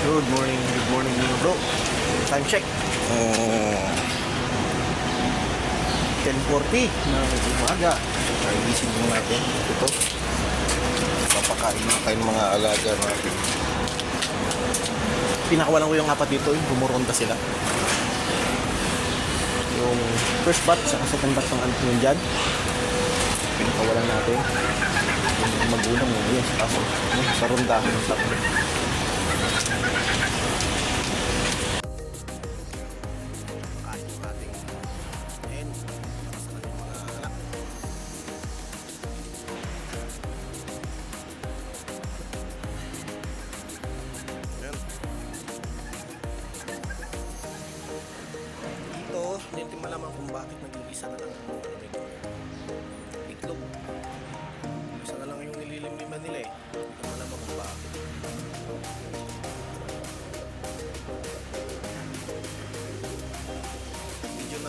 Good morning, good morning mga bro. Time check. Uh, 10.40 na umaga. Gising mo natin. Ito. Papakain na tayo ng mga alaga natin. Pinakawalan ko yung apat dito, yung bumuronda sila. Yung first batch, saka second batch ng yun dyan. Pinakawalan natin. Yung magulang mo, yun, sa kaso. Sa rondahan. Hindi malaman kung bakit nag-umpisa na lang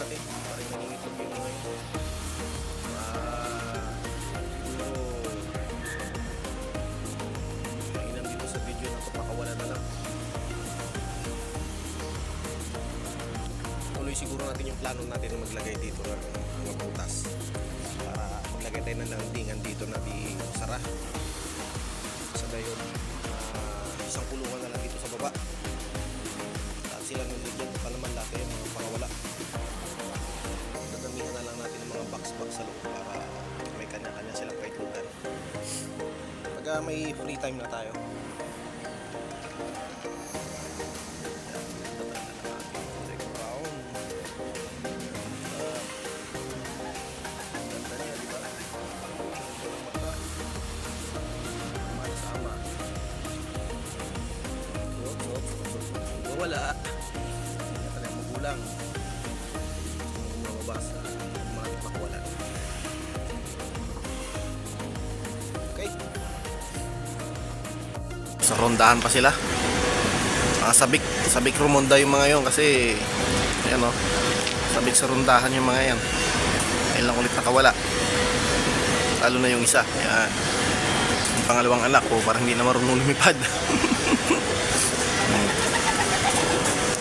video natin. Parang nangingitlog yung mga yun. Ah siguro sa video na papakawala na lang. Tuloy siguro natin yung plano natin na maglagay dito ng mga butas. Para maglagay tayo ng landingan dito na di sara. Sa gayon ah, isang kulungan na lang dito sa baba. Sila niligyan pa naman dati box-box sa loob para may kanya-kanya silang kaitlugan pag ah, may free time na tayo wala kaya pala magulang Sa rondahan pa sila. Mga sabik, sabik rumonda yung mga yon kasi ayan o. Sabik sa rondahan yung mga yan. Ayun lang ulit nakawala. Lalo na yung isa. Yan. Yung pangalawang anak ko parang hindi na marunong lumipad.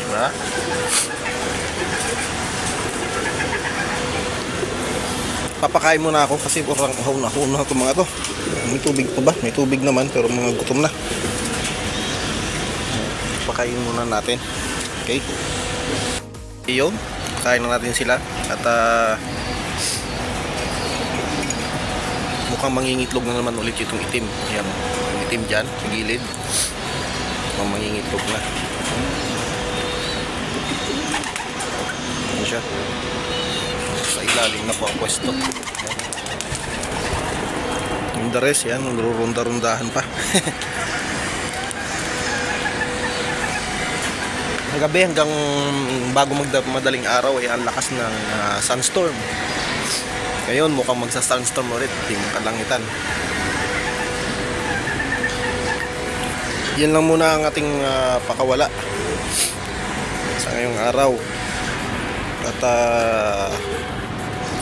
Diba? Papakain muna ako kasi parang uhaw na uhaw na ito mga to. May tubig pa ba? May tubig naman pero mga gutom na. Pakain muna natin. Okay? Iyon. Kain na natin sila. At ah, mukhang mangingitlog na naman ulit itong itim. Yan. Yung itim dyan. Sa gilid. Mukhang mangingitlog na. Yan siya. Sa ilalim na po ang pwesto. Yung the rest, yan, nururunda-rundahan pa. Gabi hanggang bago magda- madaling araw ay ang lakas ng ah, sunstorm. Ngayon mukhang magsa-sunstorm ulit yung kalangitan. Yan lang muna ang ating ah, pakawala sa ngayong araw. At ah,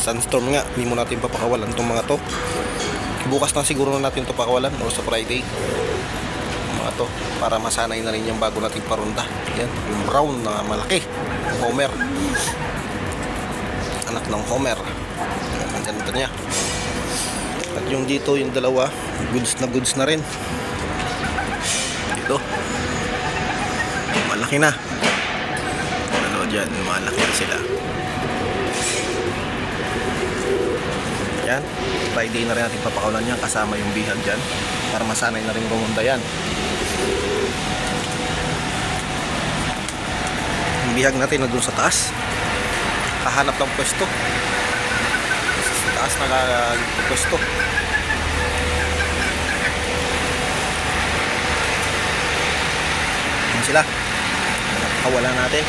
sunstorm nga, hindi mo natin papakawalan itong mga to bukas na siguro na natin to pakawalan o sa Friday to para masanay na rin yung bago nating parunda. Yan yung brown na malaki. Homer. Anak ng Homer. Ang ganda niya. At yung dito yung dalawa goods na goods na rin. Dito malaki na. Ano dyan malaki na sila. Yan. Friday na rin natin papakawalan yan kasama yung bihag dyan para masanay na rin rumunda yan. Bihag natin na dun sa taas. Kahanap ng pwesto. Sa taas na pwesto. Yan sila. Pakawalan natin.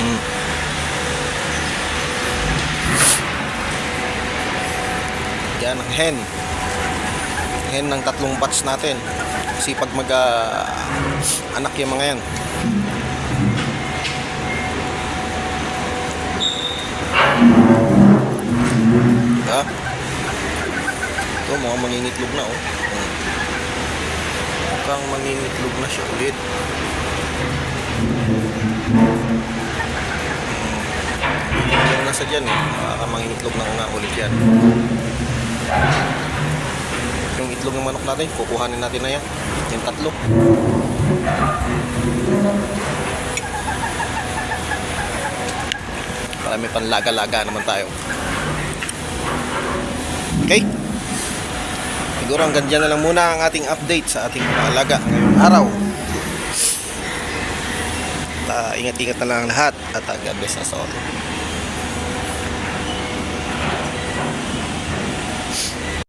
Hmm. Yan ang hen. Hen ng tatlong batch natin. Kasi pag mag ah, anak yung mga yan. Diba? Ito mga mangingitlog na oh. Hmm. Mukhang mangingitlog na siya ulit. Yung nasa dyan eh, baka mangingitlog na nga ulit yan. Yung itlog ng manok natin, kukuhanin natin na yan. Yung tatlo. Para may panlaga-laga naman tayo. Okay? Siguro hanggang dyan na lang muna ang ating update sa ating mga alaga ngayong araw. Ah, ingat-ingat na lang ang lahat at uh, God bless us all.